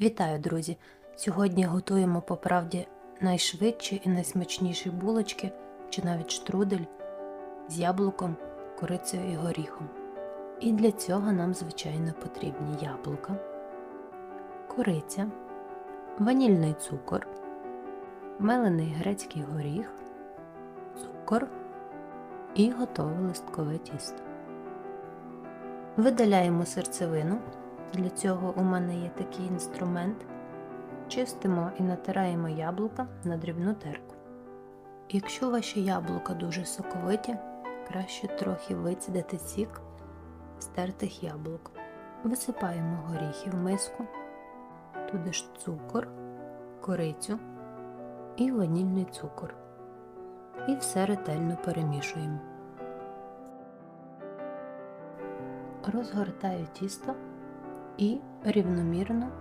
Вітаю, друзі! Сьогодні готуємо по правді найшвидші і найсмачніші булочки чи навіть штрудель з яблуком, корицею і горіхом. І для цього нам, звичайно, потрібні яблука, кориця, ванільний цукор, мелений грецький горіх, цукор і готове листкове тісто. Видаляємо серцевину. Для цього у мене є такий інструмент. Чистимо і натираємо яблука на дрібну терку. Якщо ваші яблука дуже соковиті, краще трохи вицідати сік з тертих яблук. Висипаємо горіхи в миску, туди ж цукор, корицю і ванільний цукор. І все ретельно перемішуємо. Розгортаю тісто і рівномірно